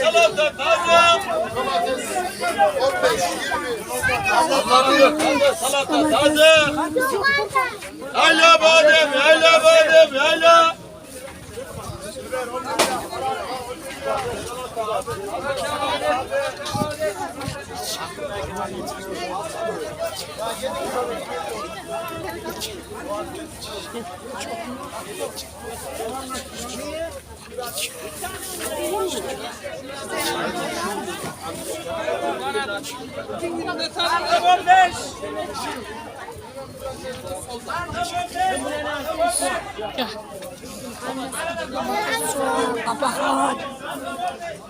Salata taze. Salata taze. Hala badem, hala badem, hala. Kabahan.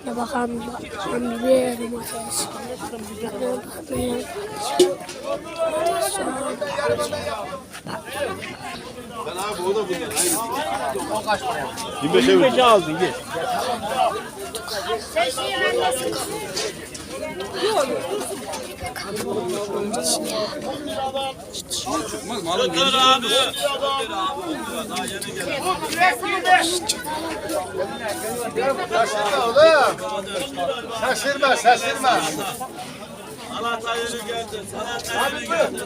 Nabakan, nabakan biber, domates. Nabakan Götür abi. Şaşırma oğlum. Şaşırma, şaşırma. Salata yeri geldi. Salata yeri geldi.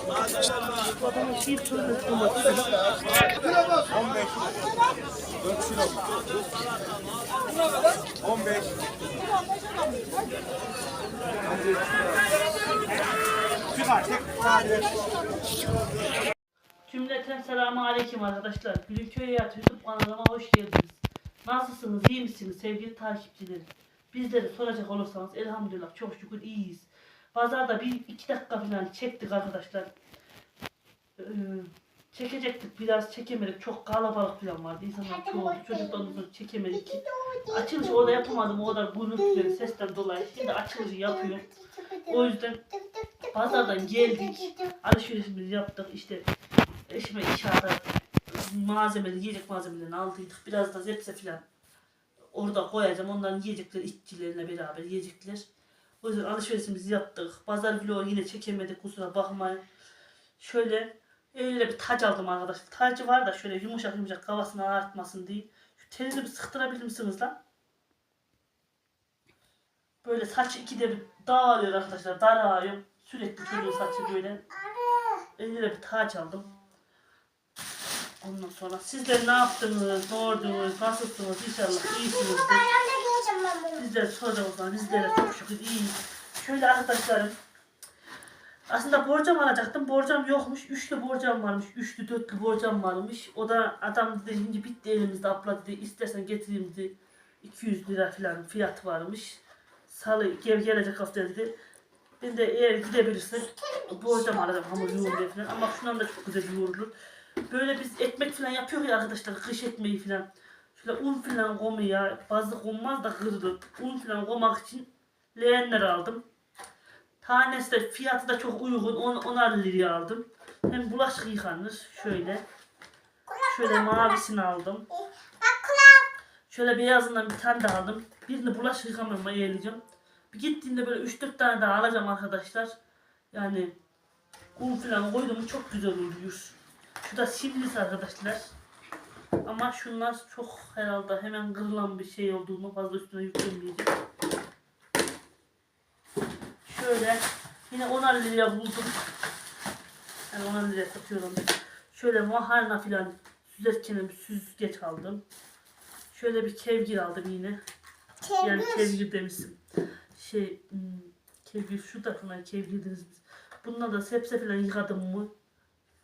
Cümleten selamun aleyküm arkadaşlar. Gülünköy Hayat YouTube kanalıma hoş geldiniz. Nasılsınız, iyi misiniz sevgili takipçilerim? Bizleri soracak olursanız elhamdülillah çok şükür iyiyiz. Pazarda bir iki dakika falan çektik arkadaşlar. Ee, çekecektik biraz çekemedik. Çok kalabalık falan vardı. İnsanlar çoğu çocuklarımızı çekemedik. Açılışı orada yapamadım. O kadar gürültüleri sesten dolayı. Şimdi açılışı yapıyorum. O yüzden pazardan geldik. Alışverişimizi yaptık. İşte eşime inşaata malzemeleri, yiyecek malzemelerini aldıydık. Biraz da zepse filan orada koyacağım. Onların yiyecekleri işçilerine beraber yiyecekler. O yüzden alışverişimizi yaptık. Pazar vlogu yine çekemedik kusura bakmayın. Şöyle öyle bir tac aldım arkadaşlar. Tacı var da şöyle yumuşak yumuşak kafasını ağartmasın diye. Şu telini bir sıktırabilir misiniz lan? Böyle saç ikide bir dağılıyor arkadaşlar. Darağıyor. Sürekli çocuğun saçı böyle. Eline bir taç aldım. Ondan sonra sizler ne yaptınız, ne oldunuz, nasılsınız inşallah iyisinizdir. Sizler soracak olsanız bizlere çok şükür iyiyiz. Şöyle arkadaşlarım. Aslında borcam alacaktım. Borcam yokmuş. Üçlü borcam varmış. Üçlü dörtlü borcam varmış. O da adam dedi şimdi bitti elimizde abla dedi. İstersen getireyim dedi. 200 lira falan fiyat varmış. Salı gel gelecek hafta dedi. Ben de eğer gidebilirsek borcam alacağım hamur yoğurluyor falan. Ama şundan da çok güzel yoğurulur. Böyle biz ekmek falan yapıyoruz ya arkadaşlar. Kış ekmeği falan. Şöyle un falan koymuyor. Bazı konmaz da kırılır. Un falan koymak için leğenler aldım. Tanesi de fiyatı da çok uygun. 10 10'ar liraya aldım. Hem bulaşık yıkanır. Şöyle. Şöyle mavisini aldım. Şöyle beyazından bir tane daha aldım. Birini bulaşık yıkamama ayarlayacağım. Bir gittiğinde böyle 3-4 tane daha alacağım arkadaşlar. Yani un falan koydum çok güzel oluyor. Şu da simlis arkadaşlar. Ama şunlar çok herhalde hemen kırılan bir şey olduğunu fazla üstüne yüklemeyeceğim. Şöyle yine 10 liraya buldum. Yani 10 liraya satıyorum. Şöyle maharna filan bir süzgeç aldım. Şöyle bir kevgir aldım yine. Yani kevgir demişim. Şey hmm, kevgir şu tarafından kevgir deriz biz. Bununla da sebze filan yıkadım mı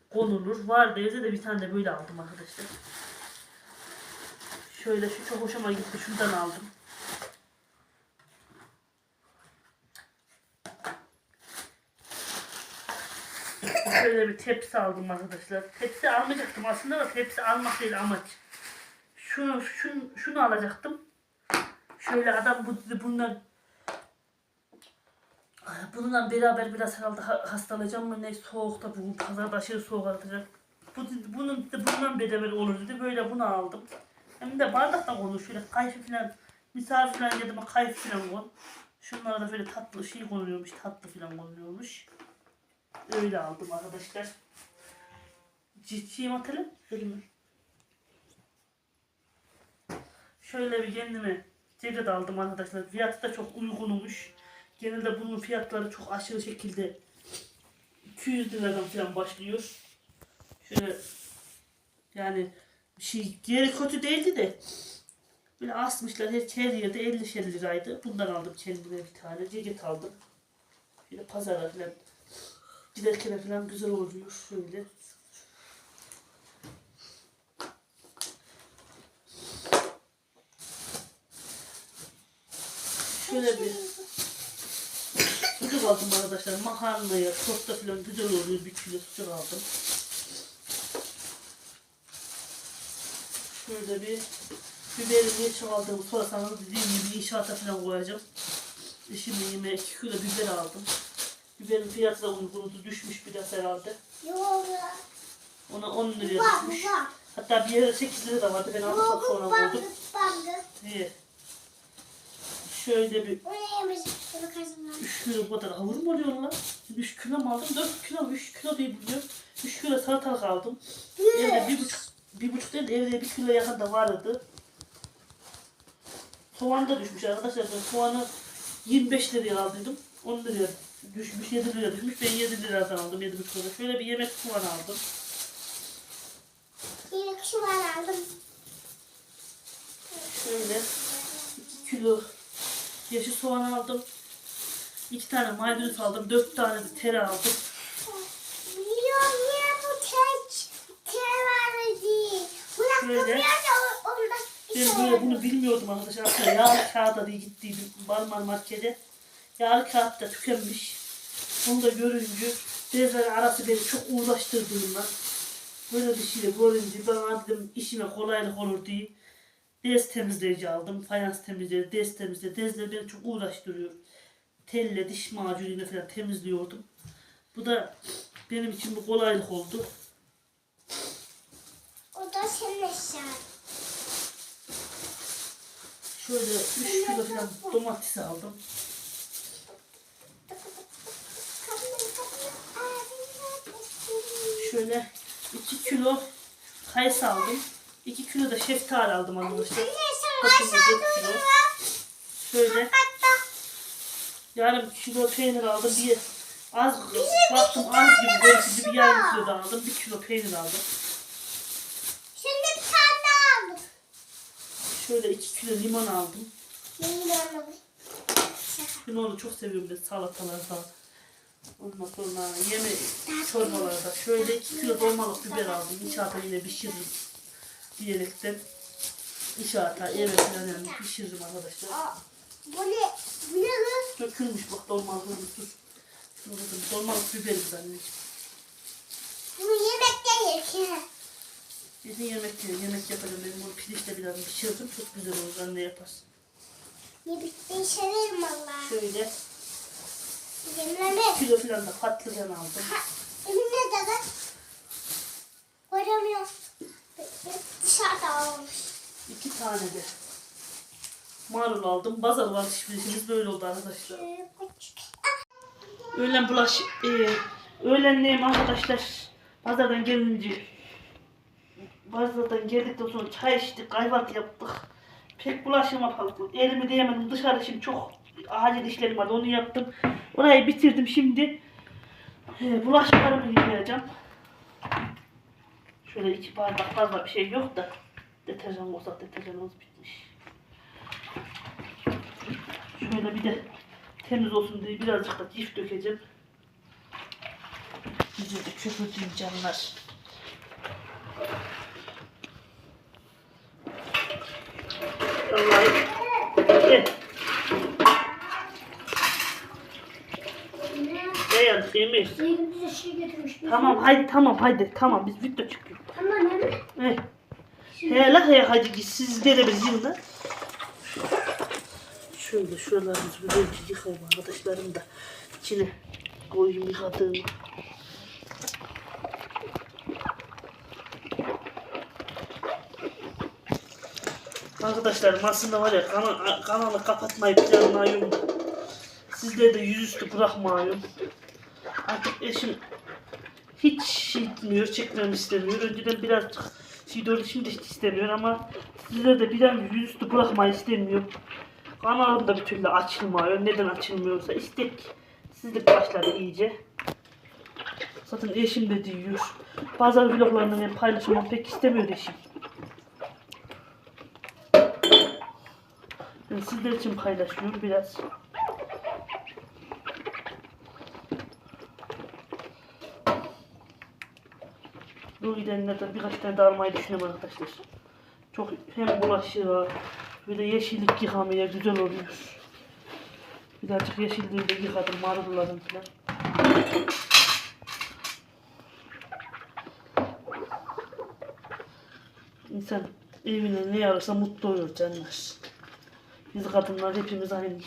konulur. Vardı evde de bir tane de böyle aldım arkadaşlar. Şöyle şu çok hoşuma gitti. Şundan aldım. Şöyle bir tepsi aldım arkadaşlar. Tepsi almayacaktım aslında da tepsi almak değil amaç. Şunu, şunu, şunu alacaktım. Şöyle adam bu bundan Bununla beraber biraz herhalde ha- hastalanacağım mı ne soğukta bugün pazarda aşırı soğuk atacak. Bu, bunun bundan beraber olur dedi. Böyle bunu aldım. Hem de bardaktan konur. Şöyle kayısı falan misafir falan yedim kayısı falan kon. Şunlara da böyle tatlı şey konuluyormuş. Tatlı falan konuluyormuş. Öyle aldım arkadaşlar. Ciddi atalım. Şöyle mi? Şöyle bir kendime ceket aldım arkadaşlar. Fiyatı da çok uygunmuş. Genelde bunun fiyatları çok aşırı şekilde 200 liradan falan başlıyor. Şöyle yani şey yeri kötü değildi de böyle asmışlar her, her yerde 50 liraydı. Bundan aldım kendime bir tane ceket aldım. Şöyle pazara falan giderken falan güzel oluyor şöyle. Şöyle bir sucuk aldım arkadaşlar. Makarnaya, tosta falan güzel oluyor. Bir kilo sucuk aldım. Şöyle bir biberi niye çoğaldığımı sorarsanız dediğim gibi inşaata falan koyacağım. Şimdi yemeğe 2 kilo biber aldım. Biberin fiyatı da uygundu. Düşmüş biraz herhalde. Yok. Ona 10 liraya düşmüş. Hatta bir yere 8 lira da vardı. Ben aldım sonra bak. İyi. Şöyle bir O neymiş? Bunu kazanlar. 3 kilo kadar hamur mu oluyor lan? 3 kilo mu aldım? 4 kilo mu? 3 kilo diye biliyorum. 3 kilo salatalık aldım. Evde bir buçuk, bir buçuk değil de evde bir kilo yakın da vardı. Soğan da düşmüş arkadaşlar. Ben soğanı 25 liraya aldıydım. 10 liraya düşmüş, 7 liraya düşmüş. Ben 7 liradan aldım, 7 buçuk lira. Şöyle bir yemek soğan aldım. Yine çuval aldım. Şöyle 2 kilo yeşil soğan aldım. 2 tane maydanoz aldım. 4 tane tere aldım. Biliyorum niye bu tek tevari değil. Bırak Şöyle. Ben böyle bunu bilmiyordum arkadaşlar. Aslında yağlı kağıda diye gittiydim Balmar markete. Yağlı kağıt da tükenmiş. Onu da görünce bezler arası beni çok uğraştırdığından böyle bir şeyle görünce ben dedim işime kolaylık olur diye bez temizleyici aldım. Fayans temizleyici, dez temizleyici. Dezler beni çok uğraştırıyor. Telle, diş macunuyla falan temizliyordum. Bu da benim için bir kolaylık oldu. O da senin eşyan. Şöyle 3 kilo falan domates aldım. Şöyle 2 kilo kayısı aldım. 2 kilo da şeftali aldım arkadaşlar. Toplamda 4 kilo. Şöyle yarım kilo peynir aldım. Bir az baktım az gibi böyle bir yarım kilo da aldım. 1 kilo peynir aldım. Şimdi bir tane daha aldım. Şöyle 2 kilo limon aldım. Benim anladım. Limonu çok seviyorum ben salatalarda. Ondan sonra yeme çorbalarda şöyle 2 kilo dolmalık biber aldım. İnşaata yine pişiririm diyerekten inşaata falan yani pişiririm arkadaşlar. Bu ne? Bu ne lan? Dökülmüş bak dolmalık dur. Şunu dolmalık biberiz anneciğim. Bunu yemekte yerken. Bizim yemek yiyor. Yemek yapacağım. Ben bunu pirinçle biraz pişirdim. Çok güzel olur. Anne yapar. Yemekte severim valla. Şöyle Yememe. kilo falan da patlıcan aldım. Elimde de lan. Koyamıyorum. Dışarıda olmuş. İki tane de marul aldım. Pazar alışverişimiz böyle oldu arkadaşlar. Ee, küçük. Öğlen bulaş... E, öğlenleyim arkadaşlar. Pazardan gelince Pazardan geldikten sonra çay içtik, kahvaltı yaptık. Pek bulaşım yapalım. Elimi değmedim dışarı şimdi çok acil işlerim vardı onu yaptım. Orayı bitirdim şimdi. E, bulaşıklarımı yıkayacağım. Şöyle iki bardak fazla bir şey yok da. Deterjan olsa deterjanımız bitmiş. Şöyle bir de temiz olsun diye birazcık da cif dökeceğim. Güzel de köpürteyim canlar. Vallahi. Şey getirmiş. Tamam haydi tamam haydi tamam biz video çıkıyor. Tamam hemen. He. He la he hadi git siz beraber yiyin la. Şöyle şuralarımızı güzelce yıkayayım arkadaşlarım da içine koyayım yıkadığımı. Arkadaşlarım aslında var ya kana- kanalı kapatmayı planlıyorum. Sizleri de yüzüstü bırakmayın. Artık eşim hiç şey etmiyor, çekmemi istemiyor. Önceden birazcık şey doğru şimdi hiç istemiyor ama Sizler de bir an yüzüstü bırakmayı istemiyorum. Kanalım da bir türlü açılmıyor. Neden açılmıyorsa istek sizlik başladı iyice. Zaten eşim de diyor. Bazı vloglarını ben paylaşmam pek istemiyor eşim. Sizler için paylaşıyorum biraz. Bu gidenlerden birkaç tane de almayı düşünüyorum arkadaşlar. Çok hem bulaşığa bir de yeşillik yıkamaya güzel oluyor. Birazcık yeşilliği de yıkadım marulların falan. İnsan evine ne yararsa mutlu olur canlar. Biz kadınlar hepimiz aynı.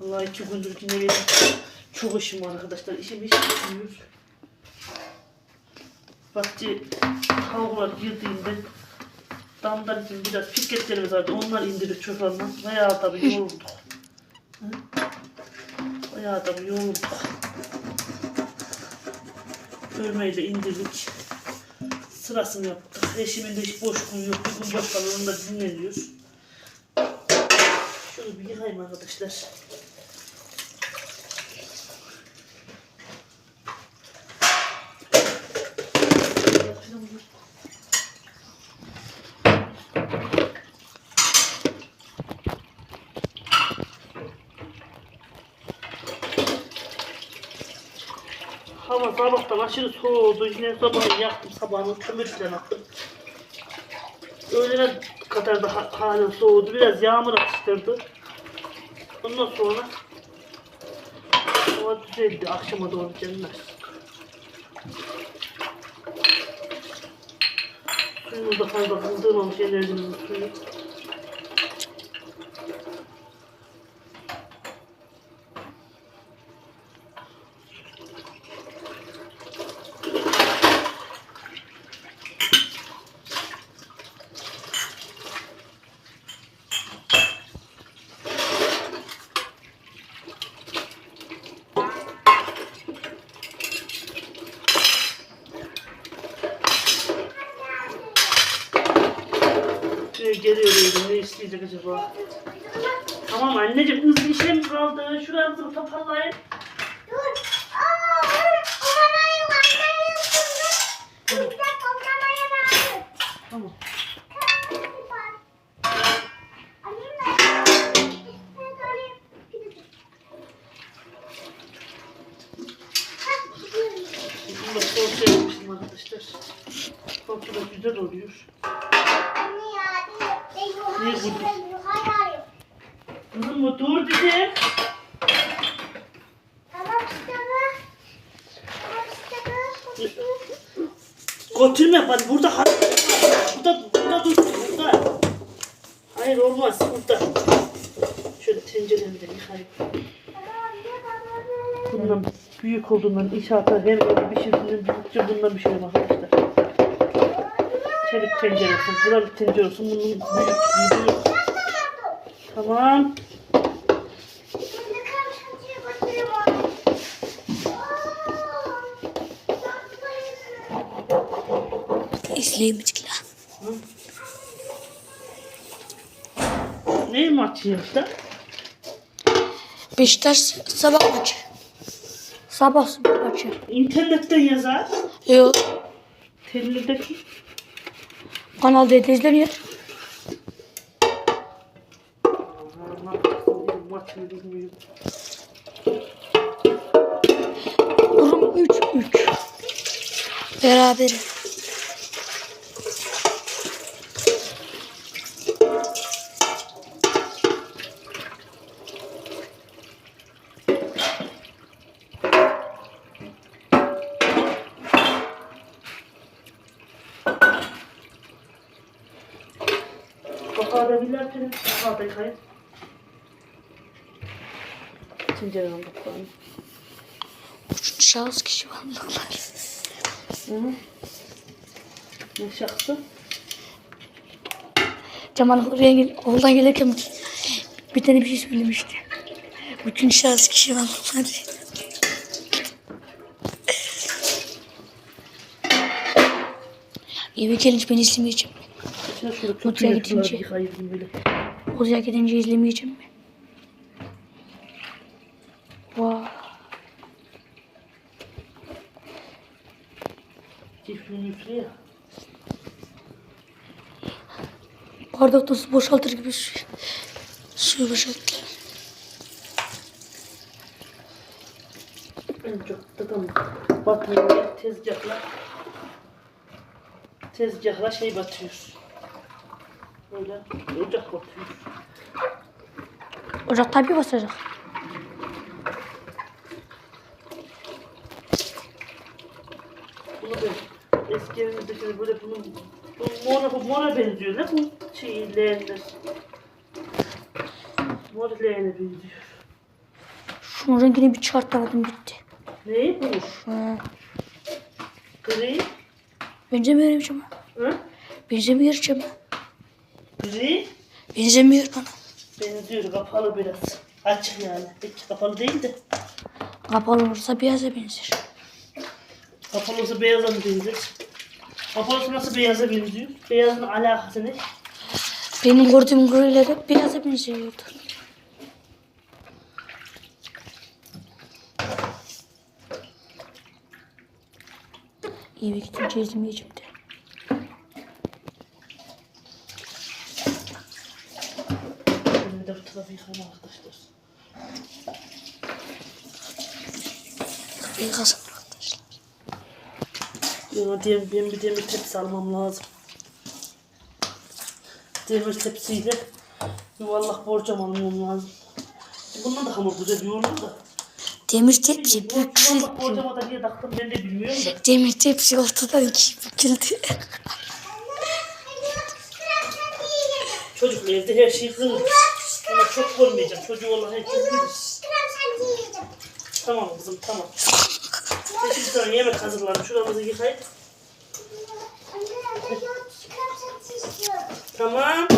Vallahi iki gündür yine benim çok işim var arkadaşlar. İşim hiç bitmiyor. Bahçe tavuklar girdiğinde damdan için biraz piketlerimiz vardı. Onlar indirip çöplerden. Bayağı tabii yorulduk. Hı? Bayağı tabii yorulduk. Örmeyi de indirdik. Sırasını yaptık. Eşimin de hiç boş gün yok. Bir gün boş kalıyor. Onu da dinleniyor. Şöyle bir yıkayayım arkadaşlar. Hava sabahtan aşırı soğudu. Yine sabah yaktım sabahını kömür falan attım. Öğlene kadar da ha- hala soğudu. Biraz yağmur atıştırdı. Ondan sonra hava düzeldi akşama doğru canlar. Suyumuz da fazla kıldırmamış enerjimizin suyu. Şuraya geliyor isteyecek acaba? Tamam anneciğim hızlı işlem kaldı. Şuranızı toparlayın. Dur. Aa, kamerayı kamerayı ısındır. Bir dakika kamerayı ver. Tamam. Bunu da salça yapmıştım arkadaşlar. Salça da güzel oluyor. Niye vurdun? Kızım bu dur dedim. Götürme bak burada har- burada burada dur burada. Hayır olmaz burada. Şöyle tenceremi de yıkayayım. Bundan büyük olduğundan inşaata hem öyle pişirdiğinden büyükçe bundan pişiriyorum arkadaşlar. Çelik tencere olsun, buralık tencere olsun. Bunun büyük büyüğü. Tamam. İzleyemeyecekler. Ne maçı işte? Beşiktaş sabah maçı. Sabah maçı. İnternetten yazar. Yok. Telli'deki. Kanal D'de izleniyor. Durum 3-3. Beraber. Şahıs kişi varlıklar. Ne şahsı? Cemal oraya gel, okuldan gelirken bir tane bir şey söylemişti. Bütün şahıs kişi var. Hadi. Eve gelince ben izlemeyeceğim. Kötü gidince. Oraya gidince izlemeyeceğim mi? Vay. Ya. Bardakta su boşaltır gibi su, suyu boşalttı. En çok takım batıyor tezgahla. Tezgahla şey batıyor. Böyle ocak batıyor. Ocak tabii basacak. Bunu evimizdeki böyle bunun bu mora, bu mora benziyor ne bu şey leğenler. Mor leğene benziyor. Şunun rengini bir çıkarttamadım gitti. Neyi bu? Ha. Gri. Benzemiyor Cemal. Hı? Benzemiyor Cemal. Gri. Benzemiyor bana. Benziyor kapalı biraz. Açık yani. Hiç kapalı değil de. Kapalı olursa beyaza benzer. Kapalı olsa beyaza mı benzer? Kapalı nasıl beyaza benziyor? Beyazın alakası ne? Benim gördüğüm griler hep beyaza benziyordu. Eve gidince izlemeyeceğim de. Şimdi de bu tarafı yıkayalım arkadaşlar. İyi. Yana dem, ben bir demir tepsi almam lazım. Demir tepsiyle yuvarlak borcam almam lazım. Bundan da hamur güzel yoğurur da. Demir tepsi Bu yuvarlak büküldü. borcama da niye taktım ben de bilmiyorum da. Demir tepsi ortadan ikiye büküldü. Çocuk evde her şey kırılır. Ona çok koymayacağım. Çocuğu olan. Krem sen yiyeceğim. Tamam kızım tamam. Ben şimdi sana yemek hazırladım. Şuramızı yıkayıp. Tamam.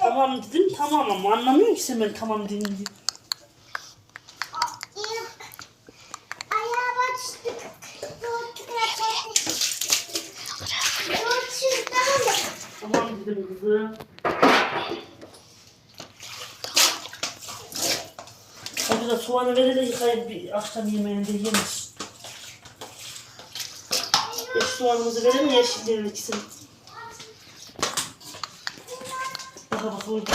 Tamam dedim tamam ama anlamıyor ki sen ben tamam mı? Tamam dedim kızım. Da soğanı ver de bir akşam yemeğinde yeriz. Beş soğanımızı verelim yeşillerin ikisini. Baka baka orada.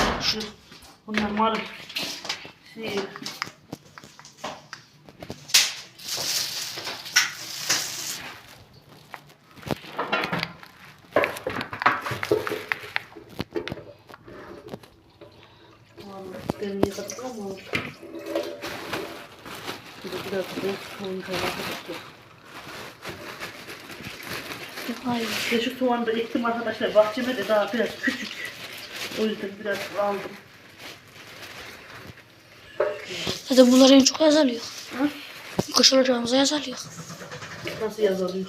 Bunlar marul. Şey. Vallahi ben yıkadım ama oldu. Bir de biraz da soğan kaynağı Hayır. Soğanı da ektim arkadaşlar. Bahçeme de daha biraz küçük. O yüzden biraz aldım. Zaten bunlar en çok azalıyor. Ha? Kış olacağımıza azalıyor. Nasıl yazılıyor?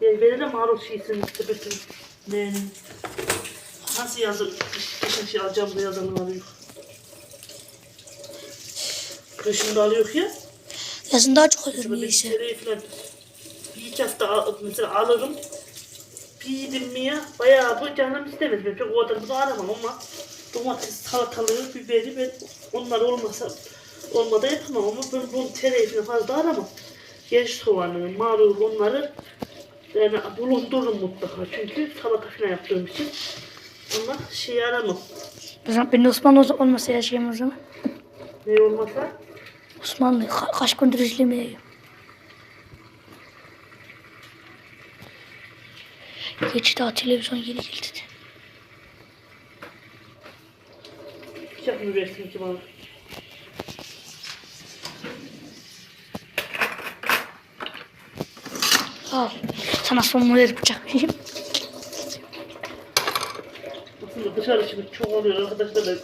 Ya böyle de marul şeysini işte bütün leğenin. Nasıl yazılıyor? Kışın şey alacağım da yazılıyor. Kışın da alıyor ya. Yazın daha çok olur Mesela bir falan bir iki hafta mesela alırım. Piydim mi ya? Bayağı bu canım istemez. Ben çok o bunu aramam ama domates, salatalığı, biberi ben onlar olmasa olmadı yapamam ama ben bunu tereyağı falan fazla aramam. Yaş soğanı, marul onları yani bulundururum mutlaka. Çünkü salata falan yaptığım için ama şey aramam. O zaman ben Osmanlı olmasa yaşayayım o zaman. Ne olmasa Osmanlı ka- kaç gündür izlemiyorum. Geç daha televizyon yeni geldi. bıçak mı versin ki bana? Al. Sana son model bıçak vereyim. Dışarı çıkıp çok oluyor arkadaşlar da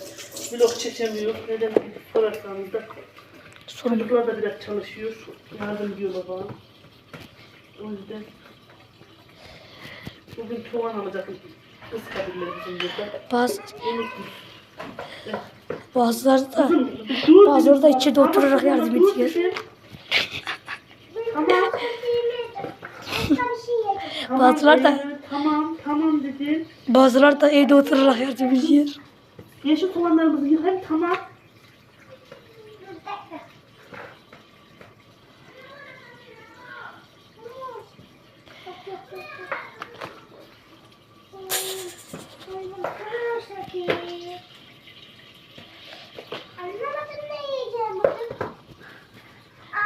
vlog çekemiyor. Neden sorarsanız da çocuklar da biraz çalışıyor. Yardım ediyorlar bana. O yüzden bugün soğan alacaktım. Kız kabinlerimizin burada. Bazı, bazıları da Bazıları da içeride oturarak yardım ediyor. şey yedim. Tamam, Bazıları da- Tamam tamam dedim. bazıları da evde oturarak yardım ediyor. Yeşil soğanlarımızı yıkayın tamam.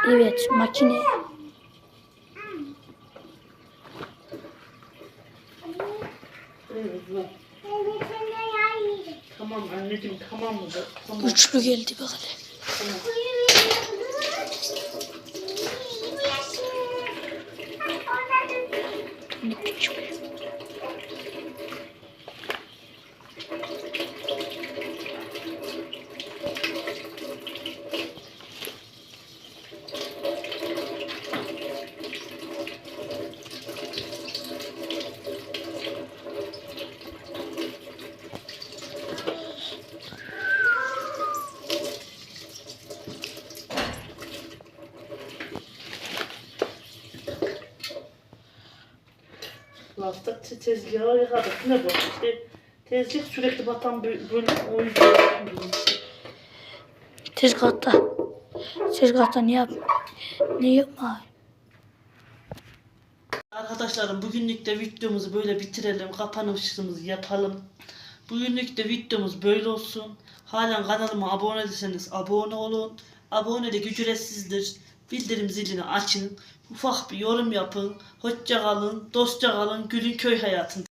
Evet makine. Tamam anneciğim tamam mı? Tamam. Üçlü geldi bak hele. tamam. Lastik te- tezgahı yıkadık. Ne bu? İşte tezgah sürekli batan bö- bölüm. O yüzden Tezgahta. Tezgahta ne yap? Ne yapma? Arkadaşlarım bugünlük de videomuzu böyle bitirelim. Kapanışımızı yapalım. Bugünlük de videomuz böyle olsun. Halen kanalıma abone değilseniz abone olun. Abone de ücretsizdir. Bildirim zilini açın. Ufak bir yorum yapın. Hoşça kalın, dostça kalın. Gülün köy hayatında.